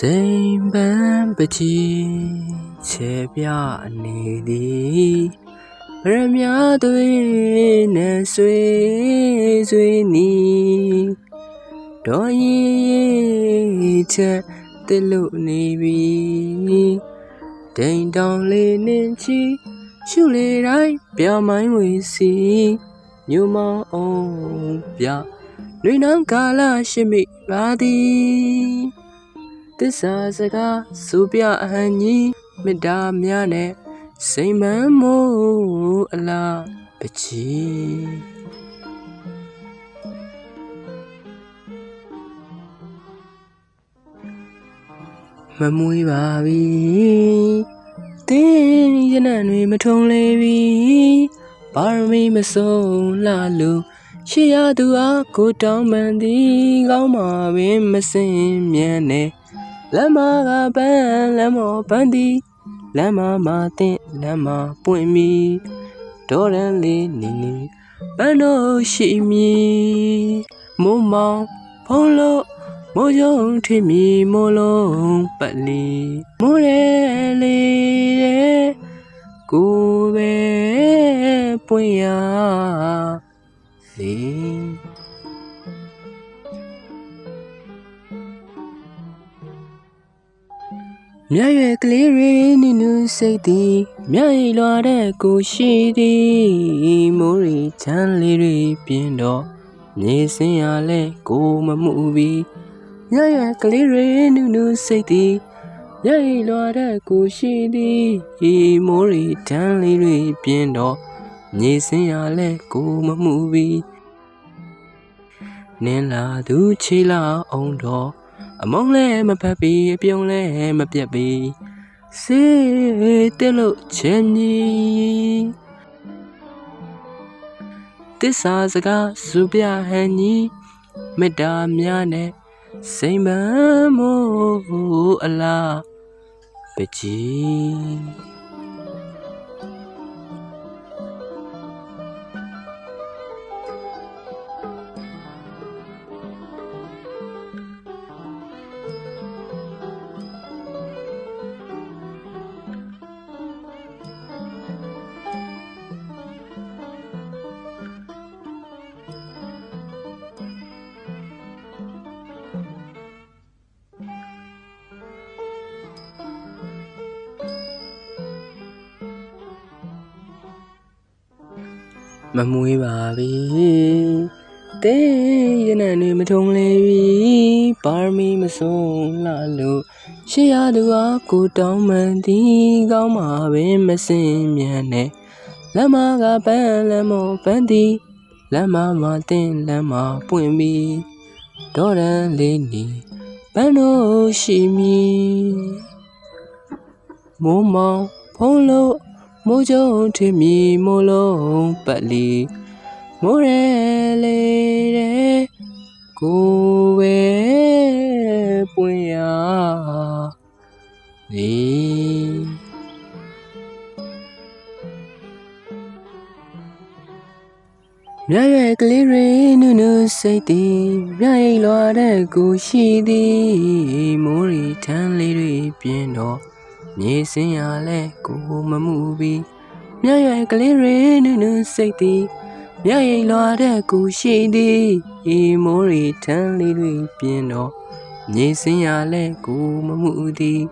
စိမ်ပန်းပချီခြေပြနေသည်ဗရမ ्या သွေးနဲ့ဆွေဆွေနီဒေါ်ရီချက်တစ်လို့နေပြီဒိန်တောင်လေးနှင်းချီရှုလေတိုင်းပြမိုင်းဝေစီညုံမအောင်ပြလွေနှံကာလရှိမိပါသည် တစ္ဆာစကားစူပြအဟန်ကြီးမေတ္တာများနဲ့စိမ်မန်းမို့အလားပချီမမွေးပါပြီတင်းရနံတွေမထုံလေပြီပါရမီမဆုံးလာလို့ရှေ့ရသူအားကိုတောင်းပန်သည်ကောင်းမှာပင်မစင်မြန်နဲ့ လမ်းမကပန်းလမ်းမော်ပန်းသည်လမ်းမမှာတင်လမ်းမပွင့်မီဒေါ်ရန်လေးနီနီပန်းတို့ရှိမည်မိုးမောင်ဖုံးလို့မိုးကြုံထွေမီမိုးလုံးပတ်လီမိုးရဲလေးတဲ့ကိုပဲပွင့်ရ မြတ်ရွယ်ကလေးတွေနုနုစိတ်သည်မြတ်ရိလွာတဲ့ကိုရှိသည်မိုးရီချမ်းလေးတွေပြင်းတော့မြေစင်းရလဲကိုမမှုပြီးမြတ်ရွယ်ကလေးတွေနုနုစိတ်သည်မြတ်ရိလွာတဲ့ကိုရှိသည်မိုးရီချမ်းလေးတွေပြင်းတော့မြေစင်းရလဲကိုမမှုပြီးနင်းလာသူချီလာအောင်တော့ အမုံလဲမဖက်ပြီးအပြုံးလဲမပြတ်ပြီးစေးတက်လို့ချင်မီတစ္ဆာစကားစူပြဟန်ကြီးမေတ္တာများနဲ့စိမ်ပန်းမို့အလားပကြီး မမွေးပါပြီတင်းရနံတွေမထုံလေပြီပါရမီမဆုံးလာလို့ရှေ့ရသူအားကိုတောင်းမှန်သည်ကောင်းမှာပင်မစင်မြန်နဲ့လမ်းမကပန်းလမ်းမော်ပန်းသည်လမ်းမမှာတင်းလမ်းမပွင့်ပြီးဒေါ်ရန်လေးနီပန်းတို့ရှိမည်မိုးမောင်ဖုံးလို့ မိုးကြုံထွေမီမိုးလုံးပတ်လီမိုးရဲလေးတဲ့ကိုပဲပွင့်ရနေမြရွယ်ကလေးတွေနုနုစိတ်သည်မြရိတ်လွာတဲ့ကိုရှိသည်မိုးရီထမ်းလေးတွေပြင်းတော့ မြေစင်းရလဲကိုမမှုပြီးမြရွယ်ကလေးတွေနုနုစိတ်သည်မြရိတ်လွာတဲ့ကိုရှိသည်အေမိုးရီထမ်းလေးတွေပြင်းတော့မြေစင်းရလဲကိုမမှုသည်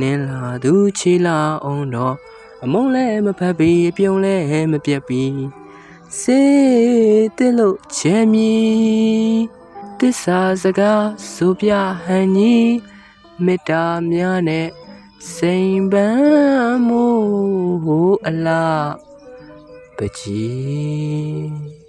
နင်းလာသူချီလာအောင်တော့အမုံလဲမဖက်ပြီးအပြုံးလဲမပြတ်ပြီးစေးတက်လို့ချဲမီတစ္ဆာစကားဆိုပြဟန်ကြီးမေတ္တာများနဲ့ စိမ်ပန်းမို့အလားပကြီး